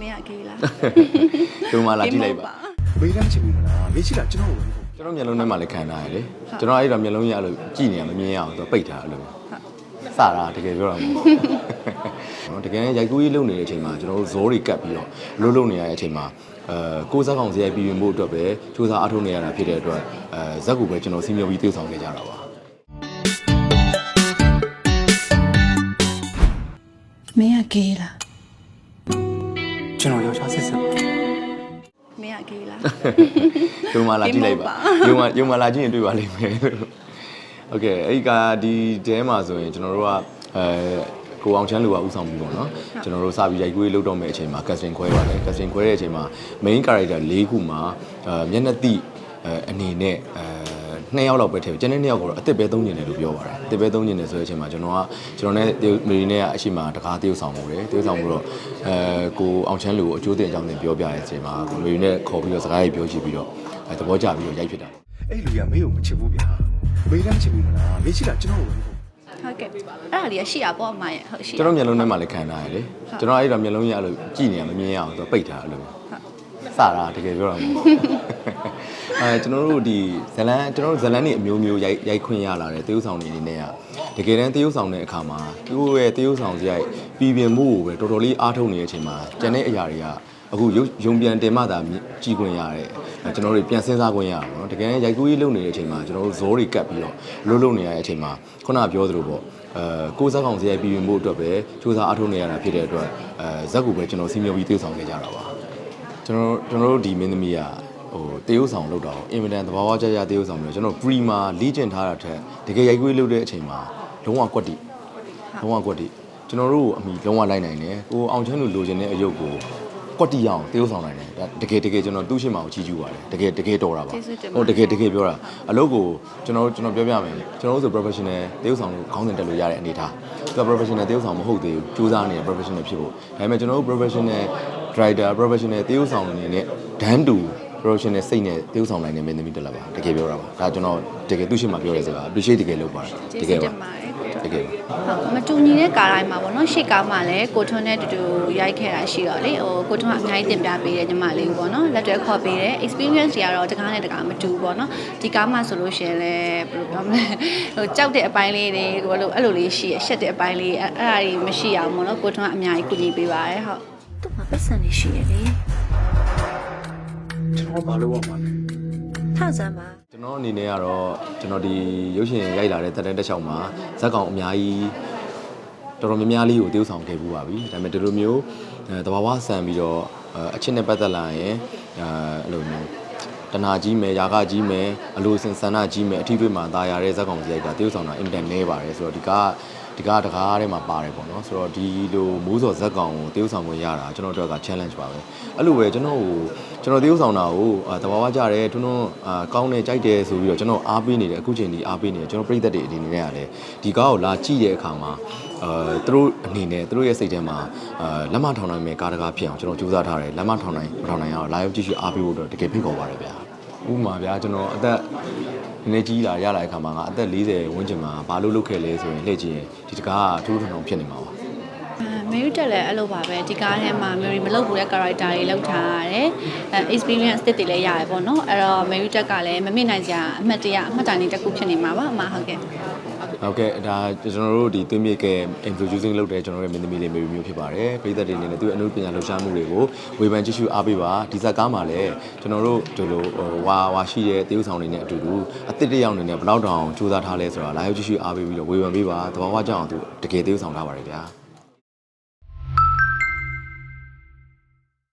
မင်းကကေးလားဒီမှာလာကြည့်လိုက်ပါမေးတမ်းချင်ဘူးမလားမေးချစ်တာကျွန်တော်ကိုကျွန်တော်မျက်လုံးထဲမှာလည်းခံထားရတယ်လေကျွန်တော်အဲ့တော့မျက်လုံးရလို့ကြည့်နေရမမြင်ရအောင်သူပိတ်ထားအဲ့လိုစတာတကယ်ပြောတာမဟုတ်ဘူးတကယ်ရိုက်ကူးကြီးလုပ်နေတဲ့အချိန်မှာကျွန်တော်တို့ဇောတွေကတ်ပြီးတော့လှုပ်လှုပ်နေရတဲ့အချိန်မှာအဲကိုးစားကောင်စရိုက်ပြီးရင်ဖို့အတွက်ပဲစူးစမ်းအားထုတ်နေရတာဖြစ်တဲ့အတွက်အဲဇက်ကူပဲကျွန်တော်စီမျိုးပြီး tiêu ဆောင်ခဲ့ကြတာပါမင်းကကေးလား ကျွန်တော်ယောက်ျားစစ်စစ် မင်းကကေးလား ဒီမှာလာကြည့်လိုက်ပါယုံမှာယုံမှာလာကြည့်ရင်တွေ့ပါလိမ့်မယ်โอเคအဲ့ဒီကဒီတဲမှာဆိုရင်ကျွန်တော်တို့ကအဲကိုအောင်ချမ်းလူကဥဆောင်ပြီးပေါ့နော်ကျွန်တော်တို့စပြီးရိုက်ကွေးလုပ်တော့မယ့်အချိန်မှာ casting ခွဲပါတယ် casting ခွဲတဲ့အချိန်မှာ main character ၄ခုမှာအဲမျက်နှာတိအဲအနေနဲ့အဲ နှစ်ယောက်လောက်ပဲထည့်ကျန်တဲ့နှစ်ယောက်ကတော့အစ်စ်ပဲသုံးနေတယ်လို့ပြောပါတယ်အစ်စ်ပဲသုံးနေတယ်ဆိုတဲ့အချိန်မှာကျွန်တော်ကကျွန်တော်နဲ့မီရီနဲ့ကအရှိမတကားတရုပ်ဆောင်မှုတယ်တရုပ်ဆောင်မှုတော့အဲကိုအောင်ချမ်းလူကိုအကျိုးတင်အကြောင်းတင်ပြောပြတဲ့အချိန်မှာကိုမီရီနဲ့ခေါ်ပြီးတော့စကားရေးပြောချပြီးတော့အဲသဘောကျပြီးတော့ရိုက်ဖြစ်တာအဲ့လူကမေးကိုမချစ်ဘူးဗျာမေးတမ်းချင်ဘူးမလားမေးချစ်တာကျွန်တော်ကိုဟုတ်ကဲ့အဲ့ဒါလေးရရှိတာပေါ့အမရဲ့ဟုတ်ရှိကျွန်တော်မျက်လုံးထဲမှာလည်းခံထားရတယ်လေကျွန်တော်အဲ့တော့မျက်လုံးရလို့ကြည့်နေရမမြင်ရအောင်သူပိတ်ထားအဲ့လို စတာတကယ်ပြောတာမဟုတ်ဘူးအဲကျွန်တော်တို့ဒီဇလန်ကျွန်တော်တို့ဇလန်နေအမျိုးမျိုးရိုက်ရိုက်ခွင့်ရလာတယ်တရုပ်ဆောင်နေအနေနဲ့ကတကယ်တမ်းတရုပ်ဆောင်တဲ့အခါမှာသူ့ရဲ့တရုပ်ဆောင်စရိုက်ပြည်ပြင်းမှုကိုပဲတော်တော်လေးအားထုတ်နေတဲ့အချိန်မှာကျန်တဲ့အရာတွေကအခုရုပ်ယုံပြန်တင်မှသာကြည်ခွင့်ရတယ်အဲကျွန်တော်တို့ပြန်စဉ်းစားခွင့်ရတာပေါ့နော်တကယ်ရိုက်ကူးကြီးလုပ်နေတဲ့အချိန်မှာကျွန်တော်တို့ဇောတွေကတ်ပြီးတော့လှုပ်လှုပ်နေရတဲ့အချိန်မှာခုနကပြောသလိုပေါ့အဲကိုးစားကောင်စရိုက်ပြည်ပြင်းမှုအတွက်ပဲစူးစမ်းအားထုတ်နေရတာဖြစ်တဲ့အတွက်အဲဇက်ကူပဲကျွန်တော်စီမျိုးပြီး tiêu ဆောင်ခဲ့ကြတာပါ ကျွန်တော်ကျွန်တော်တို့ဒီမင်းသမီးကဟိုတေးဥဆောင်လောက်တာအင်မတန်သဘာဝကျကျတေးဥဆောင်ပြီးတော့ကျွန်တော် pre မှာလေ့ကျင့်ထားတာထက်တကယ်ရိုက်ကွေးလုပ်တဲ့အချိန်မှာလုံးဝကွက်တိလုံးဝကွက်တိကျွန်တော်တို့အမိလုံးဝလိုက်နိုင်တယ်ကိုအောင်ချမ်းလူလိုချင်တဲ့အယုတ်ကိုကွက်တိရအောင်တေးဥဆောင်နိုင်တယ်ဒါတကယ်တကယ်ကျွန်တော်တူးရှိမှကိုချီးကျူးပါတယ်တကယ်တကယ်တော်တာပါဟုတ်တကယ်တကယ်ပြောတာအလုပ်ကိုကျွန်တော်ကျွန်တော်ပြောပြမယ်ကျွန်တော်တို့ဆို professional တေးဥဆောင်လို့ခေါင်းစဉ်တက်လို့ရတဲ့အနေထားသူက professional တေးဥဆောင်မဟုတ်သေးဘူးစူးစမ်းနေတဲ့ professional ဖြစ်ဖို့ဒါပေမဲ့ကျွန်တော်တို့ professional driver professional တေးဥဆောင်အနေနဲ့ဒန်းတူ professional စိတ်နဲ့တေးဥဆောင်နိုင်နေမင်းသမီးတက်လာပါတကယ်ပြောတာပါဒါကျွန်တော်တကယ်သူ့ရှိမှပြောရဲစကား appreciate တကယ်လုပ်ပါတယ်တကျေးကဇူးယ်တပါင်ပါတယ်ကိုတကယ်ပါဟုတ်မတူညီတဲ့ကားတိုင်းမှာပေါ့နော်ရှေ့ကားမှာလည်းကိုထွန်းနဲ့တူတူရိုက်ခဲ့တာရှိတော့လေဟိုကိုထွန်းကအများကြီးတင်ပြပေးတယ်ညီမလေးကိုပေါ့နော်လက်တွဲခေါ်ပေးတယ် experience တွေကတော့တကားနဲ့တကားမတူဘူးပေါ့နော်ဒီကားမှာဆိုလို့ရှိရင်လည်းဘယ်လိုပြောမလဲဟိုကြောက်တဲ့အပိုင်းလေးတွေကိုဘယ်လိုအဲ့လိုလေးရှိရရှက်တဲ့အပိုင်းလေးအဲ့အဲ့ဒါတွေမရှိအောင်ပေါ့နော်ကိုထွန်းကအများကြီးကူညီပေးပါတယ်ဟုတ် သူ့မှာပတ်စံနေရှိရလေကျွန်တော်ဘာလို့ရမှာလဲထဆမ်းပါကျွန်တော်အနေနဲ့ကတော့ကျွန်တော်ဒီရုပ်ရှင်ရိုက်လာတဲ့တက်တန်းတက်ချောင်းမှာဇက်ကောင်အများကြီးတော်တော်များများလေးကိုတည်ဆောင်ခဲ့ပူပါပြီဒါပေမဲ့ဒီလိုမျိုးတဘာဝဆန်ပြီးတော့အချစ်နဲ့ပတ်သက်လာရင်အဲလိုမျိုးတနာကြီးမယ်ယာကကြီးမယ်အလိုစင်ဆန္ဒကြီးမယ်အထီးတွေမှာသာယာတဲ့ဇက်ကောင်ကြီးရိုက်ကတည်ဆောင်တာအင်တန်နေပါတယ်ဆိုတော့ဒီက ဒီကတကားထဲမှာပါတယ်ပေါ့နော်ဆိုတော့ဒီလိုမိုးစော်ဇက်ကောင်ကိုတေးဥဆောင်ခွင့်ရတာကျွန်တော်တို့က challenge ပါပဲအဲ့လိုပဲကျွန်တော်ကိုကျွန်တော်တေးဥဆောင်တာကိုအာတဘာဝကြတယ်ထွန်းထွန်းအာကောင်းတယ်ကြိုက်တယ်ဆိုပြီးတော့ကျွန်တော်အားပေးနေတယ်အခုချိန်ဒီအားပေးနေတယ်ကျွန်တော်ပြိသက်တွေအနေနဲ့ကလည်းဒီကားကိုလာကြည့်တဲ့အခါမှာအာသူတို့အနေနဲ့သူတို့ရဲ့စိတ်ထဲမှာအာလက်မထောင်နိုင်မဲ့ကားတကားဖြစ်အောင်ကျွန်တော်ကြိုးစားထားတယ်လက်မထောင်နိုင်မထောင်နိုင်အောင်လာရောက်ကြည့်ရှုအားပေးဖို့တော့တကယ်ဖိတ်ခေါ်ပါတယ်ဗျာဥပမာဗျာကျွန်တော်အသက် နည်းနည်းကြီးလာရလာတဲ့အခါမှာငါအသက်40ဝန်းကျင်မှာဘာလို့လုပ်ခဲ့လဲဆိုရင်လှည့်ကြည့်ရင်ဒီတကားကထူးထူးထောင်ထောင်ဖြစ်နေမှာပါမေရီတက်လည်းအဲ့လိုပါပဲဒီကားထဲမှာမေရီမလုပ်ဘူးတဲ့ character တွေလောက်ထားရတယ်အဲ experience တစ်တွေလည်းရတယ်ပေါ့နော်အဲ့တော့မေရီတက်ကလည်းမမေ့နိုင်စရာအမှတ်တရအမှတ်တရတစ်ခုဖြစ်နေမှာပါအမဟုတ်ကဲ့ ဟုတ်ကဲ့ဒါကျွန်တော်တို့ဒီသွင်းမြေကဲ introducing လုပ်တဲ့ကျွန်တော်တို့ရဲ့မင်းသမီးလေးမျိုးမျိုးဖြစ်ပါတယ်ပြည်သက်တွေအနေနဲ့သူ့အမှုပညာလှူရှားမှုတွေကိုဝေဖန်ကြည့်ရှုအားပေးပါဒီဇက်ကားမှာလည်းကျွန်တော်တို့ဒီလိုဟိုဝါဝါရှိတဲ့တေးဥဆောင်တွေနဲ့အတူတူအစ်စ်တစ်ယောက်အနေနဲ့ဘယ်လောက်တောင်စူးစမ်းထားလဲဆိုတာလာရောက်ကြည့်ရှုအားပေးပြီးတော့ဝေဖန်ပေးပါသဘာဝကြောင့်သူတကယ်တေးဥဆောင်ထားပါတယ်ဗျာ